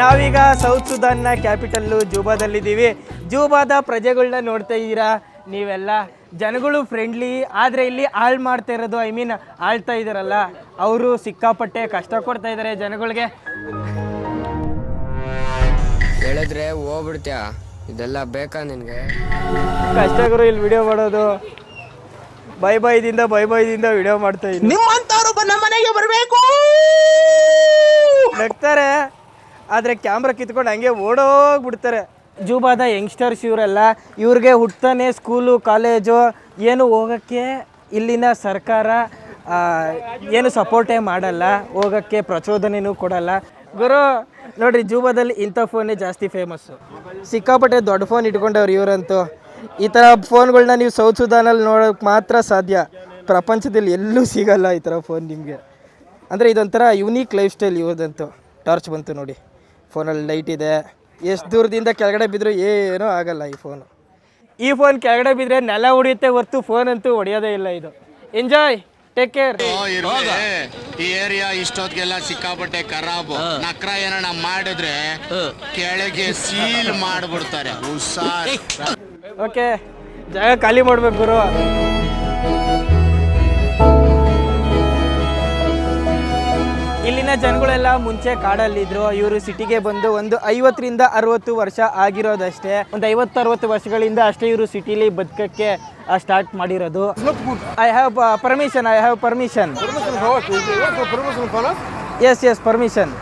ನಾವೀಗ south ಸುದಾನ್ನ capital ಜೂಬಾದಲ್ಲಿದ್ದೀವಿ. ಜೂಬಾದ ಪ್ರಜೆಗಳನ್ನ ನೋಡ್ತಾ ಇದ್ದೀರಾ? ನೀವೆಲ್ಲ ಜನಗಳು ಫ್ರೆಂಡ್ಲಿ ಆದರೆ ಇಲ್ಲಿ ಹಾಳು ಮಾಡ್ತಾ ಇರೋದು ಐ ಮೀನ್ ಆಳ್ತಾ ಇದ್ದಾರಲ್ಲ ಅವರು ಸಿಕ್ಕಾಪಟ್ಟೆ ಕಷ್ಟ ಕೊಡ್ತಾ ಇದ್ದಾರೆ ಜನಗಳಿಗೆ. ಹೇಳಿದ್ರೆ ಹೋಗ್ಬಿಡ್ತೀಯ? ಇದೆಲ್ಲ ಬೇಕಾ ನಿನಗೆ? ಕಷ್ಟಗರು ಇಲ್ಲಿ ವಿಡಿಯೋ ಮಾಡೋದು. ಬೈ ಬೈದಿಂದ ಬೈ ಬೈದಿಂದ ವಿಡಿಯೋ ಮಾಡ್ತಾ ಇದ್ದೀನಿ. ನಿಮ್ಮಂತವರು ನಮ್ಮ ಮನೆಗೆ ಬರಬೇಕು! ನಗ್ತಾರೆ. ಆದರೆ ಕ್ಯಾಮ್ರಾ ಕಿತ್ಕೊಂಡು ಹಂಗೆ ಓಡೋಗ್ಬಿಡ್ತಾರೆ. ಜೂಬಾದ ಯಂಗ್ಸ್ಟರ್ಸ್ ಇವರೆಲ್ಲ, ಇವ್ರಿಗೆ ಹುಟ್ತಾನೆ ಸ್ಕೂಲು ಕಾಲೇಜು ಏನು ಹೋಗೋಕ್ಕೆ ಇಲ್ಲಿನ ಸರ್ಕಾರ ಏನು ಸಪೋರ್ಟೇ ಮಾಡಲ್ಲ, ಹೋಗೋಕ್ಕೆ ಪ್ರಚೋದನೆಯೂ ಕೊಡಲ್ಲ. ಗುರು, ನೋಡ್ರಿ ಜೂಬಾದಲ್ಲಿ ಇಂಥ ಫೋನೇ ಜಾಸ್ತಿ ಫೇಮಸ್ಸು ಸಿಕ್ಕಾಪಟ್ಟೆ ದೊಡ್ಡ ಫೋನ್ ಇಟ್ಕೊಂಡವ್ರು ಇವರಂತೂ. ಈ ಥರ ಫೋನ್ಗಳನ್ನ ನೀವು ಸೌತ್ ಸುದಾನಲ್ಲಿ ನೋಡೋಕ್ಕೆ ಮಾತ್ರ ಸಾಧ್ಯ. ಪ್ರಪಂಚದಲ್ಲಿ ಎಲ್ಲೂ ಸಿಗಲ್ಲ ಈ ಥರ ಫೋನ್ ನಿಮಗೆ. ಅಂದರೆ ಇದೊಂಥರ ಯುನೀಕ್ ಲೈಫ್ ಸ್ಟೈಲ್ ಇವ್ರದಂತೂ. ಟಾರ್ಚ್ ಬಂತು ನೋಡಿ. ಫೋನಲ್ಲಿ ಲೈಟ್ ಇದೆ. ಎಷ್ಟು ದೂರದಿಂದ ಕೆಳಗಡೆ ಬಿದ್ದರೂ ಏನೂ ಆಗಲ್ಲ ಈ ಫೋನು. ಈ ಫೋನ್ ಕೆಳಗಡೆ ಬಿದ್ದರೆ ನೆಲ ಹೊಡೆಯುತ್ತೆ ಹೊರ್ತು ಫೋನ್ ಅಂತೂ ಹೊಡೆಯೋದೇ ಇಲ್ಲ ಇದು. Enjoy take care. ಈ ಏರಿಯಾ ಇಷ್ಟೊತ್ತಿಗೆಲ್ಲ ಸಿಕ್ಕಾಪಟ್ಟೆ ಖರಾಬು. ನಕ್ರ ಏನನ ಮಾಡಿದ್ರೆ ಕೆಳಗೆ ಸೀಲ್ ಮಾಡ್ಬಿಡ್ತಾರೆ. ಓಕೆ ಜಾಗ ಖಾಲಿ ಮಾಡ್ಬೇಕು ಗುರು. ಇಲ್ಲಿನ ಜನಗಳೆಲ್ಲ ಮುಂಚೆ ಕಾಡಲ್ಲಿದ್ರು. ಇವರು ಸಿಟಿಗೆ ಬಂದು ಒಂದು ಐವತ್ತರಿಂದ ಅರವತ್ತು ವರ್ಷ ಆಗಿರೋದಷ್ಟೇ. ಒಂದು ಐವತ್ತು, ಅರವತ್ತು ವರ್ಷಗಳಿಂದ ಅಷ್ಟೇ ಇವರು ಸಿಟಿಲಿ ಬದುಕಕ್ಕೆ ಸ್ಟಾರ್ಟ್ ಮಾಡಿರೋದು. I have permission I have permission yes yes permission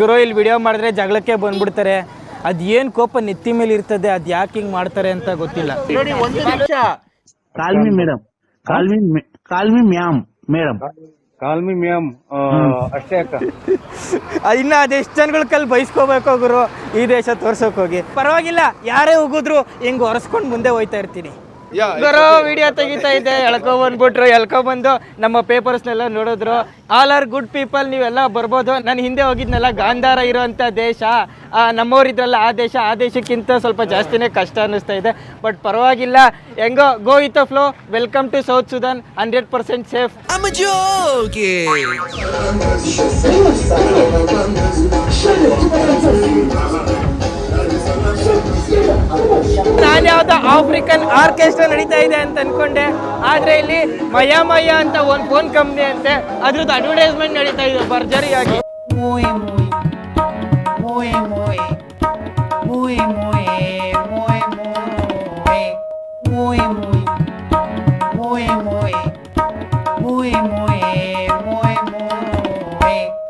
ಗುರು, ಇಲ್ಲಿ ವಿಡಿಯೋ ಮಾಡಿದ್ರೆ ಜಗಳಕ್ಕೆ ಬಂದ್ಬಿಡ್ತಾರೆ. ಅದೇನು ಕೋಪ ನೆತ್ತಿ ಮೇಲೆ ಇರ್ತದೆ, ಅದು ಯಾಕೆ ಹಿಂಗೆ ಮಾಡ್ತಾರೆ ಅಂತ ಗೊತ್ತಿಲ್ಲ. Call me madam call me call me call ma'am madam call me ma'am ಅಷ್ಟೇ ಅಕ್ಕ. ಇನ್ನ ಅದೆಷ್ಟು ಜನಗಳ ಕಲ್ ಬಯಸ್ಕೋಬೇಕು ಗುರು ಈ ದೇಶ ತೋರ್ಸೋಕೆ ಹೋಗಿ. ಪರವಾಗಿಲ್ಲ ಯಾರೇ ಹೋಗಿದ್ರು ಹಿಂಗ್ ಒರೆಸ್ಕೊಂಡು ಮುಂದೆ ಹೋಯ್ತಾ ಇರ್ತೀನಿ. ಗುರು ವಿಡಿಯೋ ತೆಗಿತಾ ಇದ್ದೆ ಎಳ್ಕೊ ಬಂದ್ಬಿಟ್ರು ಎಳ್ಕೊ ಬಂದು ನಮ್ಮ ಪೇಪರ್ಸ್ನೆಲ್ಲ ನೋಡಿದ್ರು. ಆಲ್ ಆರ್ ಗುಡ್ ಪೀಪಲ್ ನೀವೆಲ್ಲ ಬರ್ಬೋದು. ನಾನು ಹಿಂದೆ ಹೋಗಿದ್ನಲ್ಲ ಗಾಂಧಾರ ಇರೋಂಥ ದೇಶ. ಆ, ನಮ್ಮವ್ರಿದ್ರಲ್ಲ ಆ ದೇಶ ಆ ದೇಶಕ್ಕಿಂತ ಸ್ವಲ್ಪ ಜಾಸ್ತಿನೇ ಕಷ್ಟ ಅನ್ನಿಸ್ತಾ ಇದೆ. ಬಟ್ ಪರವಾಗಿಲ್ಲ ಹೆಂಗೋ go with flow welcome to South Sudan hundred percent safe ಯಾವ್ದೋ ಆಫ್ರಿಕನ್ ಆರ್ಕೆಸ್ಟ್ರಾ ನಡೀತಾ ಇದೆ ಅಂತ ಅನ್ಕೊಂಡೆ. ಆದ್ರೆ ಇಲ್ಲಿ ಮಯಾಮಯ ಮಯ ಅಂತ ಒಂದು ಫೋನ್ ಕಂಪ್ನಿ ಅಂತೆ. ಅದ್ರದ್ದು ಅಡ್ವರ್ಟೈಸ್ಮೆಂಟ್ ನಡೀತಾ ಇದೆ ಭರ್ಜರಿಯಾಗಿ. muy, muy, muy, muy